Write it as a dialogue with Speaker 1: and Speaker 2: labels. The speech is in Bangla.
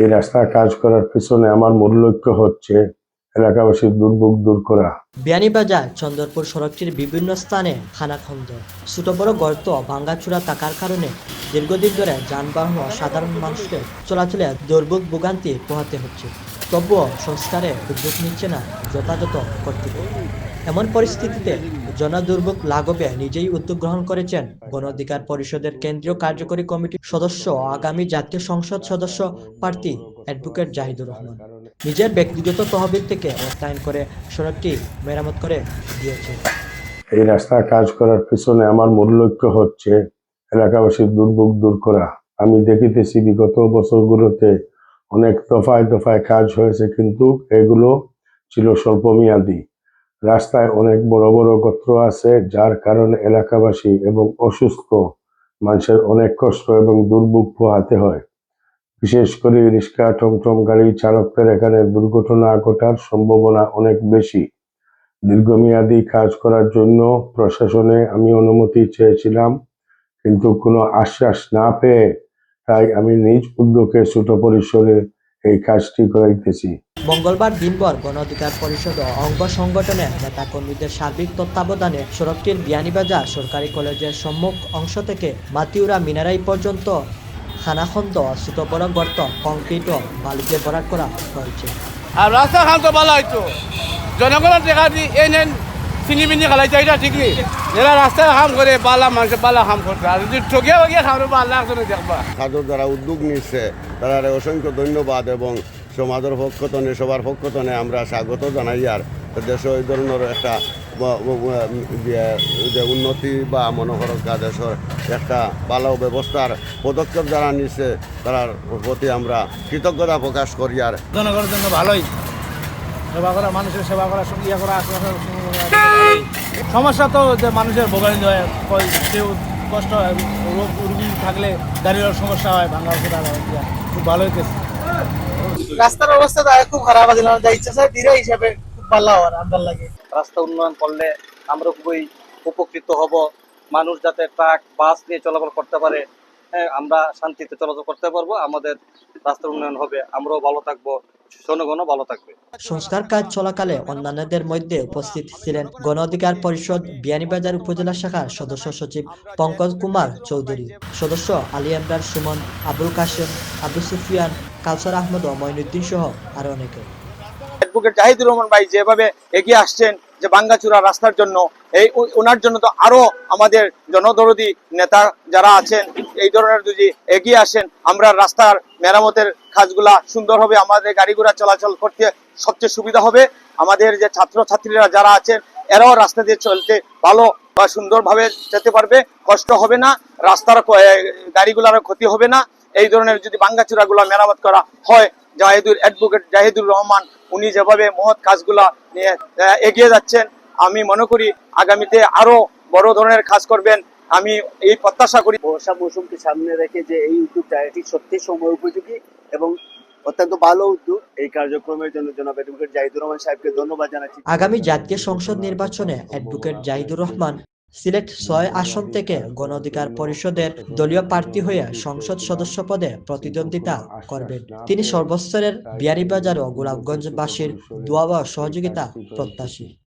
Speaker 1: এই রাস্তায় কাজ করার পিছনে আমার মূল লক্ষ্য হচ্ছে এলাকাবাসীর দুর্ভোগ দূর করা।
Speaker 2: বিয়ানীবাজার, চন্দ্রপুর সড়কটির বিভিন্ন স্থানে খানাখন্দ। ছোট বড় গর্ত ভাঙ্গাচুরা থাকার কারণে দীর্ঘদিন ধরে যানবাহন ও সাধারণ মানুষকে চলাচলে দুর্ভোগ ভোগান্তি পোহাতে হচ্ছে। তবুও সংস্কারে উদ্যোগ নিচ্ছে না যথাযথ কর্তৃপক্ষ। এমন পরিস্থিতিতে জনদুর্ভোগ লাঘবে নিজেই উদ্যোগ গ্রহণ করেছেন গণ অধিকার পরিষদের কেন্দ্রীয় কার্যকরী কমিটির সদস্য আগামী জাতীয় সংসদ সদস্য প্রার্থী অ্যাডভোকেট জাহিদুর রহমান। নিজের ব্যক্তিগত তহবিল থেকে অর্থায়ন করে সড়কটি মেরামত করে দিয়েছে।
Speaker 1: এই রাস্তায় কাজ করার পিছনে আমার মূল লক্ষ্য হচ্ছে এলাকাবাসীর দুর্ভোগ দূর করা। আমি দেখিতেছি বিগত বছরগুলোতে অনেক দফায় দফায় কাজ হয়েছে, কিন্তু এগুলো ছিল স্বল্পমেয়াদী। রাস্তায় অনেক বড় বড় গত্র আছে, যার কারণে এলাকাবাসী এবং অসুস্থ মানুষের অনেক কষ্ট এবং দুর্ভোগ পোহাতে হয়। বিশেষ করে রিক্সা, টমটম গাড়ি চালকদের এখানে দুর্ঘটনা ঘটার সম্ভাবনা অনেক বেশি। দীর্ঘমেয়াদী কাজ করার জন্য প্রশাসনে আমি অনুমতি চেয়েছিলাম, কিন্তু কোনো আশ্বাস না পেয়ে তাই আমি নিজ উদ্যোগে ছোট পরিসরে এই কাজটি করাইতেছি।
Speaker 2: মঙ্গলবার দিনভর গণ অধিকার পরিষদ ও অঙ্গ সংগঠনের নেতাকর্মীদের সার্বিক তত্ত্বাবধানে সড়কটির বিয়ানীবাজার সরকারি কলেজের সম্মুখ অংশ থেকে মাতিউরা মিনারাই পর্যন্ত খানাখন্দ ছোট বড় গর্ত কংক্রিট ও বালুতে ভরাট করা হয়েছে।
Speaker 3: আর রাস্তা খান তো ভালো হইতো জনগণের দেখা দি এই নেন চিনি মিনি খালাইছে এটা ঠিক নেই। যারা রাস্তায় কাম করে বালা মানুষের বালা কাম করছে। আর যদি ঠকিয়া বগিয়া খাবে বালা একজনে দেখবা।
Speaker 4: সাধুর দ্বারা উদ্যোগ নিচ্ছে তারা অসংখ্য ধন্যবাদ এবং সমাজের পক্ষতনে সবার পক্ষতনে আমরা স্বাগত জানাই। আর দেশে ওই ধরনের একটা যে- উন্নতি বা মনে করো গা দেশের একটা ভালো ব্যবস্থার পদক্ষেপ যারা নিচ্ছে তার প্রতি আমরা কৃতজ্ঞতা প্রকাশ করি। আর
Speaker 5: জনগণের জন্য ভালোই। সেবা করা, মানুষের সেবা করা ইয়ে করা ভালোই। সমস্যা তো যে মানুষের ভোগান্তি হয় কেউ কষ্ট হয়, রোগ, রুগী থাকলে দাঁড়িয়ে সমস্যা হয় ভাঙা খুব ভালো হইতেছে
Speaker 6: রাস্তার অবস্থা তো খুব খারাপ আছে যা ইচ্ছা স্যার ধীরে হিসাবে খুব ভালো হওয়ার আমার লাগে।
Speaker 7: রাস্তা উন্নয়ন করলে আমরা খুবই উপকৃত হব। মানুষ যাতে ট্রাক বাস নিয়ে চলাচল করতে পারে হ্যাঁ আমরা শান্তিতে চলাচল করতে পারব আমাদের রাস্তার উন্নয়ন হবে। আমরাও ভালো থাকব জনগণও ভালো থাকবে।
Speaker 2: সংস্কার কাজ চলাকালে অন্যান্যদের মধ্যে উপস্থিত ছিলেন গণ অধিকার পরিষদ বিয়ানীবাজার উপজেলা শাখার সদস্য সচিব পঙ্কজ কুমার চৌধুরী সদস্য আলী আমরার সুমন আবুল কাশেম আবু সুফিয়ান কালসার আহমদ ও মঈনুদ্দিন সহ আরও অনেকে।
Speaker 6: অ্যাডভোকেট জাহিদুর রহমান ভাই যেভাবে এগিয়ে আসছেন যে বাঙ্গাচুরা রাস্তার জন্য, এই ওনার জন্য তো আরও আমাদের জনদরদি নেতা যারা আছেন, এই ধরনের যদি এগিয়ে আসেন, আমরা রাস্তার মেরামতের কাজগুলা সুন্দর হবে, আমাদের গাড়ি ঘোড়া চলাচল করতে সবচেয়ে সুবিধা হবে। আমাদের যে ছাত্র ছাত্রীরা যারা আছেন, এরাও রাস্তা দিয়ে চলতে ভালো বা সুন্দরভাবে যেতে পারবে, কষ্ট হবে না, রাস্তার গাড়িগুলারও ক্ষতি হবে না। এই ধরনের যদি বাঙ্গাচুরাগুলা মেরামত করা হয় জাহেদুর অ্যাডভোকেট জাহিদুর রহমান উনি যেভাবে মহৎ কাজগুলা নিয়ে এগিয়ে যাচ্ছেন আমি মনে করি আগামীতে আরও বড় ধরনের কাজ করবেন। আমি এই প্রত্যাশা করি।
Speaker 8: বর্ষা মৌসুমকে সামনে রেখে যে এই উদ্যোগটা এটি সত্যি সময় উপযোগী এবং অত্যন্ত ভালো উদ্যোগ। এই কার্যক্রমের জন্য জনাব অ্যাডভোকেট জাহিদুর রহমান সাহেবকে ধন্যবাদ জানাচ্ছি।
Speaker 2: আগামী জাতীয় সংসদ নির্বাচনে অ্যাডভোকেট জাহিদুর রহমান সিলেট ছয় আসন থেকে গণ অধিকার পরিষদের দলীয় প্রার্থী হয়ে সংসদ সদস্য পদে প্রতিদ্বন্দ্বিতা করবেন। তিনি সর্বস্তরের বিয়ারিবাজার ও গোলাপগঞ্জবাসীর দোয়া সহযোগিতা প্রত্যাশী।